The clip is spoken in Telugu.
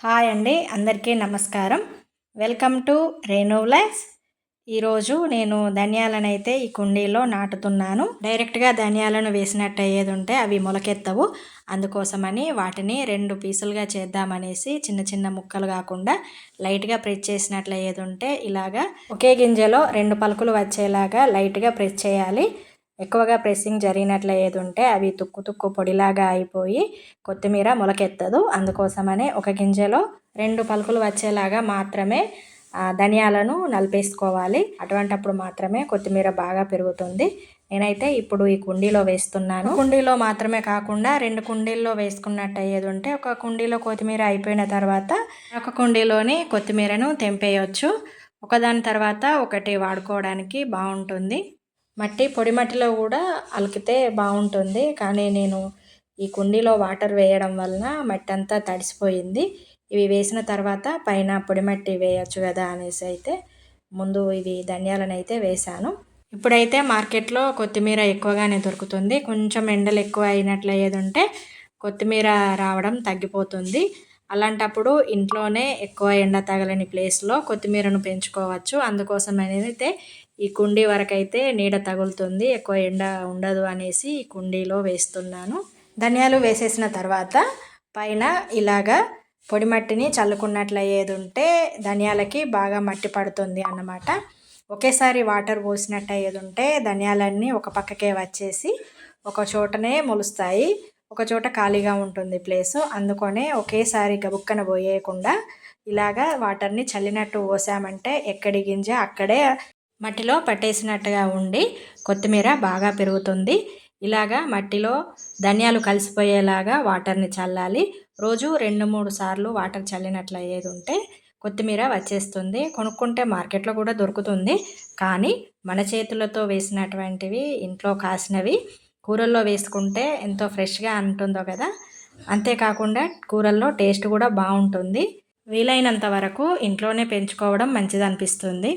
హాయ్ అండి అందరికీ నమస్కారం. వెల్కమ్ టు రేణువ్లాగ్స్ ఈరోజు నేను ధనియాలను అయితే ఈ కుండీలో నాటుతున్నాను. డైరెక్ట్గా ధనియాలను వేసినట్టు అయ్యేది ఉంటే అవి మొలకెత్తవు. అందుకోసమని వాటిని రెండు పీసులుగా చేద్దామనేసి చిన్న చిన్న ముక్కలు కాకుండా లైట్గా ప్రెస్ చేసినట్లు అయ్యేది ఉంటే ఇలాగా ఒకే గింజలో రెండు పలుకులు వచ్చేలాగా లైట్గా ప్రెస్ చేయాలి. ఎక్కువగా ప్రెస్సింగ్ జరిగినట్లు ఏది ఉంటే అవి తుక్కు తుక్కు పొడిలాగా అయిపోయి కొత్తిమీర మొలకెత్తదు. అందుకోసమనే ఒక గింజలో రెండు పలుకులు వచ్చేలాగా మాత్రమే ధనియాలను నలిపేసుకోవాలి. అటువంటప్పుడు మాత్రమే కొత్తిమీర బాగా పెరుగుతుంది. నేనైతే ఇప్పుడు ఈ కుండీలో వేస్తున్నాను. కుండీలో మాత్రమే కాకుండా రెండు కుండీల్లో వేసుకున్నట్టు అయ్యేది ఉంటే ఒక కుండీలో కొత్తిమీర అయిపోయిన తర్వాత ఒక కుండీలోని కొత్తిమీరను తెంపేయచ్చు. ఒకదాని తర్వాత ఒకటి వాడుకోవడానికి బాగుంటుంది. మట్టి పొడి మట్టిలో కూడా అలికితే బాగుంటుంది. కానీ నేను ఈ కుండీలో వాటర్ వేయడం వలన మట్టి అంతా తడిసిపోయింది. ఇవి వేసిన తర్వాత పైన పొడి మట్టి వేయచ్చు కదా అనేసి అయితే ముందు ఇవి ధనియాలను అయితే వేశాను. ఇప్పుడైతే మార్కెట్లో కొత్తిమీర ఎక్కువగానే దొరుకుతుంది. కొంచెం ఎండలు ఎక్కువ అయినట్లు అయ్యేది ఉంటే కొత్తిమీర రావడం తగ్గిపోతుంది. అలాంటప్పుడు ఇంట్లోనే ఎక్కువ ఎండ తగలని ప్లేస్లో కొత్తిమీరను పెంచుకోవచ్చు. అందుకోసం అయితే ఈ కుండీ వరకైతే నీడ తగులుతుంది ఎక్కువ ఎండ ఉండదు అనేసి ఈ కుండీలో వేస్తున్నాను. ధనియాలు వేసేసిన తర్వాత పైన ఇలాగా పొడి మట్టిని చల్లుకున్నట్లు అయ్యేది ఉంటే ధనియాలకి బాగా మట్టి పడుతుంది అన్నమాట. ఒకేసారి వాటర్ పోసినట్టు అయ్యేది ఉంటే ధనియాలన్నీ ఒక పక్కకే వచ్చేసి ఒక చోటనే మొలుస్తాయి. ఒక చోట ఖాళీగా ఉంటుంది ప్లేస్. అందుకనే ఒకేసారి గబుక్కన పోయేయకుండా ఇలాగా వాటర్ని చల్లినట్టు పోసామంటే ఎక్కడి గింజ అక్కడే మట్టిలో పట్టేసినట్టుగా ఉండి కొత్తిమీర బాగా పెరుగుతుంది. ఇలాగా మట్టిలో ధనియాలు కలిసిపోయేలాగా వాటర్ని చల్లాలి. రోజు రెండు మూడు సార్లు వాటర్ చల్లినట్లు అయ్యేది ఉంటే కొత్తిమీర వచ్చేస్తుంది. కొనుక్కుంటే మార్కెట్లో కూడా దొరుకుతుంది. కానీ మన చేతులతో వేసినటువంటివి ఇంట్లో కాసినవి కూరల్లో వేసుకుంటే ఎంతో ఫ్రెష్గా ఉంటుందో కదా? అంతేకాకుండా కూరల్లో టేస్ట్ కూడా బాగుంటుంది. వీలైనంత వరకు ఇంట్లోనే పెంచుకోవడం మంచిది అనిపిస్తుంది